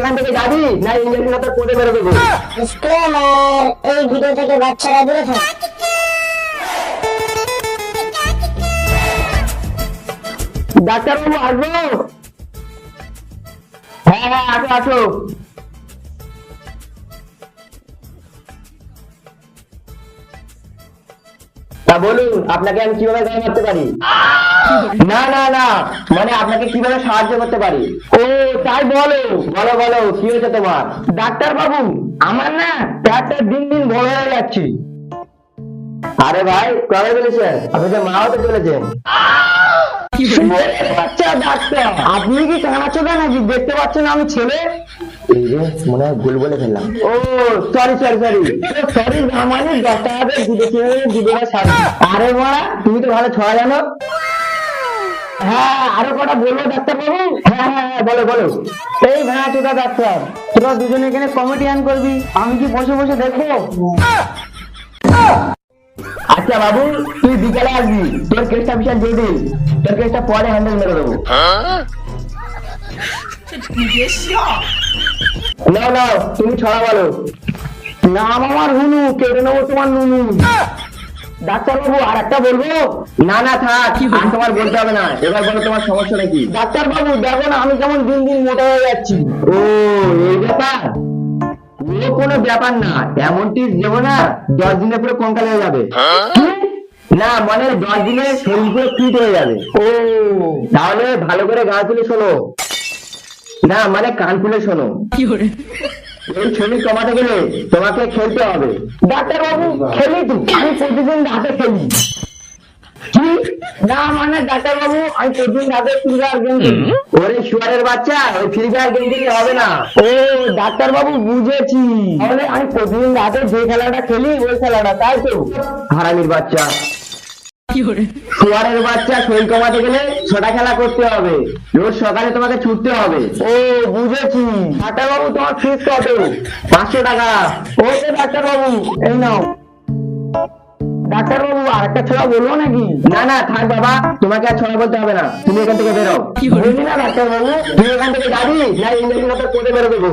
এখান থেকে যাবি? না ইঞ্জেকশন তোর কোটে মেরে দেবো। ডিসক্লেমার এই ভিডিও থেকে বাচ্চারা দূরে থাক। ডাক্তারবাবু আসব? হ্যাঁ হ্যাঁ আসো আসো। তা বলুন আপনাকে আমি কীভাবে গায়ে মারতে পারি? না না না। মানে আপনাকে কীভাবে সাহায্য করতে পারি? ও, তাই বলো। বলো বলো, কি হয়েছে তোমার? ডাক্তার বাবু, আমার না পেটটা দিন দিন বড় হয়ে যাচ্ছে। আরে ভাই, কবে বলেছেন? আপনি তো মা হতে চলেছেন। আপনি কি কানাচোদা নাকি দেখতে পাচ্ছেন আমি ছেলে? মনে হয় ভুল বলে ফেললাম। ও সরি সরি সরি সরি মানে দশ টাকা দিয়ে দুটো কিনে আরে মারা তুমি তো ভালো ছড়া জানো। আচ্ছা বাবু, তুই বিকালে আসবি। তোর কেসটা বিশাল জটিল তোর কেসটা পরে হ্যান্ডেল মেরে দেবো। না না তুমি ছড়া বলো। নাম আমার হুনু কেটে নেব তোমার নুনু ডাক্তার বাবু আর একটা বলব? না না থাক আর তোমার বলতে হবে না। এবার বলো তোমার সমস্যাটা কি? ডাক্তার বাবু দেখো না আমি কেমন দিন দিন মোটা হয়ে যাচ্ছি। ও এই ব্যাপার? ও কোনো ব্যাপার না। এমন টিপস দেবো না দশ দিনে পুরো কঙ্কাল হয়ে যাবে। না মানে দশ দিনে শরীর পুরো ফিট হয়ে যাবে। ও। তাহলে ভালো করে গা তুলে শোনো। না মানে কান খুলে শোনো। এই শরীর কমাতে গেলে তোমাকে খেলতে হবে। ডাক্তার বাবু খেলি তো। আমি প্রতিদিন রাতে খেলি। কি? না মানে ডাক্তার বাবু আমি প্রতিদিন রাতে ফ্রি ফায়ার গেম খেলি ওরে শুয়ারের বাচ্চা ওই ফ্রি ফায়ার গেম খেলে হবে না। ও ডাক্তার বাবু বুঝেছি। তাহলে আমি প্রতিদিন রাতে যে খেলাটা খেলি ওই খেলাটা তাই তো? হারামির বাচ্চা। শুয়ারের বাচ্চা শরীর কমাতে গেলে ছোটা খেলা করতে হবে। রোজ সকালে তোমাকে ছুটতে হবে। ও বুঝেছি। ডাক্তার বাবু তোমার ফিস কত? পাঁচশো টাকা। ওকে ডাক্তার বাবু এই নাও। ডাক্তার বাবু আর একটা ছড়া বলব নাকি? না না থাক বাবা তোমাকে আর ছড়া বলতে হবে না। তুমি এখান থেকে বেরো। বলছি না ডাক্তার বাবু তুমি এখান থেকে যাবি? না ইঞ্জেকশন কোটে মেরে দেবো